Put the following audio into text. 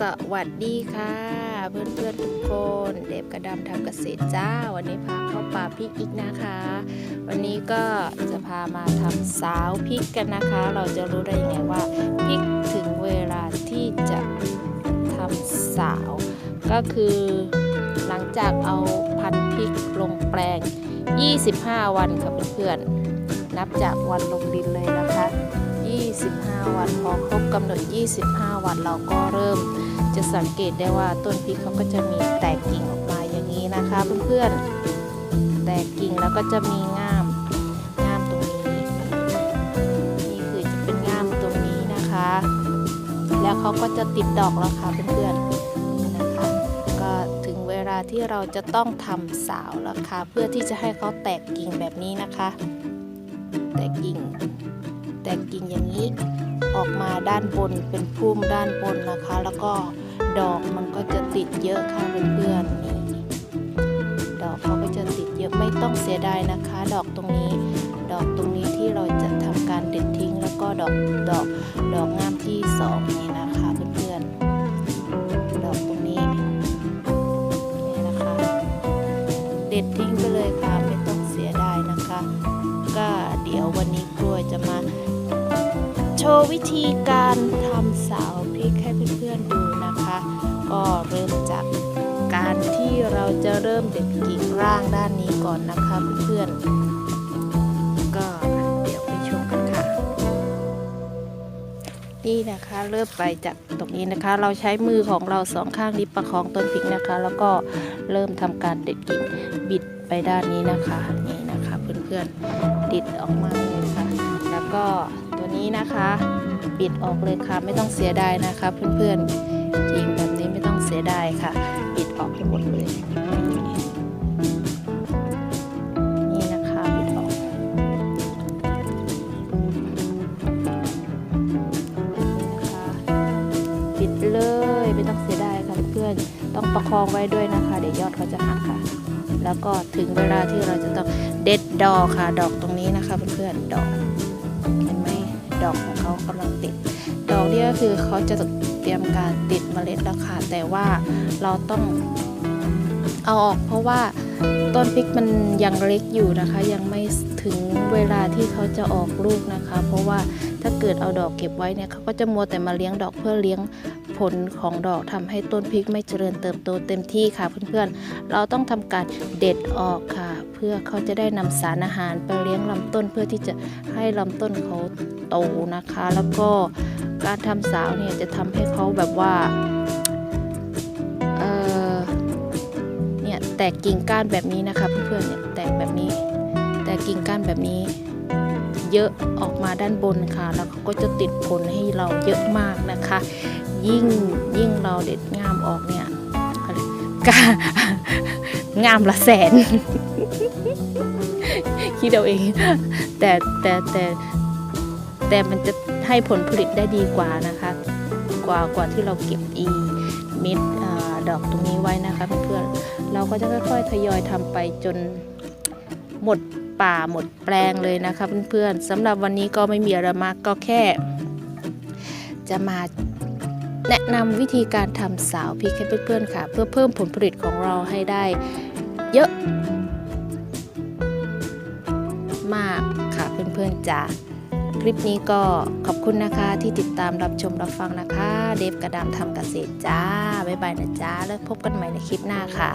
สวัสดีค่ะ เพื่อนเพื่อนๆทุกคนเดฟกระดำทำเกษตรจ้า วันนี้พาเข้าป่าพริกอีกนะคะ วันนี้ก็จะพามาทำสาวพริกกันนะคะ เราจะรู้ได้ยังไงว่าพริกถึงเวลาที่จะทำสาว ก็คือหลังจากเอาพันพริกลงแปลง 25 วันค่ะเพื่อนๆนับจากวันลงดินเลยนะคะ 25 วัน พอครบกำหนด 25 วันเราก็เริ่ม จะสังเกตได้ว่าต้นพริกเขาก็จะมีแตกกิ่งออกมาอย่างนี้นะคะเพื่อนๆแตกกิ่งแล้วก็จะมีง่ามง่ามตรงนี้ นี่คือจะเป็นง่ามตรงนี้นะคะ แล้วเขาก็จะติดดอกแล้วค่ะเพื่อนๆนี่นะคะก็ถึงเวลาที่เราจะต้องทำสาวแล้วค่ะเพื่อที่จะให้เขาแตกกิ่งแบบนี้นะคะ แตกกิ่ง แตกกิ่งอย่างนี้ออกมาด้านบนเป็นพุ่มด้านบนนะคะ แล้วก็ดอกมันก็จะติดเยอะค่ะเพื่อนๆนี่ดอกเขาก็จะติดเยอะไม่ต้องเสียดายนะคะ ดอกตรงนี้ ดอกตรงนี้ที่เราจะทำการเด็ดทิ้ง แล้วก็ดอกดอกดอกงามที่สองนี่นะคะเพื่อนๆดอกตรงนี้นี่นะคะ เด็ดทิ้งไปเลยค่ะ ว์วิธีการทำสาวพริกให้เพื่อนๆดูนะคะ ก็เริ่มจากการที่เราจะเริ่มเด็ดกิ่งร่างด้านนี้ก่อนนะคะเพื่อนๆก็เดี๋ยวไปชมกันค่ะ นี่นะคะเริ่มไปจากตรงนี้นะคะ เราใช้มือของเราสองข้างนี้ประคองต้นพริกนะคะ แล้วก็เริ่มทำการเด็ดกิ่งบิดไปด้านนี้นะคะนี่นะคะเพื่อนๆดิดออกมาเลยค่ะ แล้วก็ นี้นะคะ ปิดออกเลยค่ะ ไม่ต้องเสียดายนะคะ เพื่อนๆกิ่งแบบนี้ไม่ต้องเสียดายค่ะ ปิดออกให้หมดเลย นี่นะคะปิดออกนะคะปิดเลยไม่ต้องเสียดายค่ะเพื่อนต้องประคองไว้ด้วยนะคะ เดี๋ยวยอดเขาจะหักค่ะแล้วก็ถึงเวลาที่เราจะต้องเด็ดดอกค่ะ ดอกตรงนี้นะคะเพื่อนๆดอกเห็นไหม ดอกของเขากำลังติด ดอกนี่ก็คือเขาจะเตรียมการติดเมล็ดแล้วค่ะ แต่ว่าเราต้องเอาออกเพราะว่าต้นพริกมันยังเล็กอยู่นะคะ ยังไม่ถึงเวลาที่เขาจะออกลูกนะคะ เพราะว่าถ้าเกิดเอาดอกเก็บไว้เนี่ยเขาก็จะมัวแต่มาเลี้ยงดอกเพื่อเลี้ยงผลของดอกทำให้ต้นพริกไม่เจริญเติบโตเต็มที่ค่ะเพื่อนๆ เราต้องทำการเด็ดออกค่ะ เพื่อเขาจะได้นำสารอาหารไปเลี้ยงลำต้นเพื่อที่จะให้ลำต้นเขา โตนะคะ แล้วก็การทำสาวเนี่ยจะทำให้เขาแบบว่าเออเนี่ยแตกกิ่งก้านแบบนี้นะคะเพื่อนๆเนี่ยแตกแบบนี้ แตกกิ่งก้านแบบนี้ เยอะออกมาด้านบนค่ะ แล้วเขาก็จะติดผลให้เราเยอะมากนะคะ ยิ่งยิ่งเราเด็ดงามออกเนี่ยกางามละแสนคิดเอาเองแต่แต่แต่ แต่มันจะให้ผลผลิตได้ดีกว่านะคะ กว่ากว่าที่เราเก็บอีเม็ดอดอกตรงนี้ไว้นะคะเพื่อนๆเราก็จะค่อยๆทยอยทำไปจนหมดป่าหมดแปลงเลยนะคะเพื่อนๆสำหรับวันนี้ก็ไม่มีอะไรมากก็แค่ จะมาแนะนำวิธีการทำสาวพริกให้เพื่อนๆค่ะ เพื่อเพิ่มผลผลิตของเราให้ได้เยอะมากค่ะเพื่อนๆจ้า คลิปนี้ก็ขอบคุณนะคะที่ติดตามรับชมรับฟังนะคะ เดฟกระดามทำเกษตรจ้า บ๊ายบายนะจ้า แล้วพบกันใหม่ในคลิปหน้าค่ะ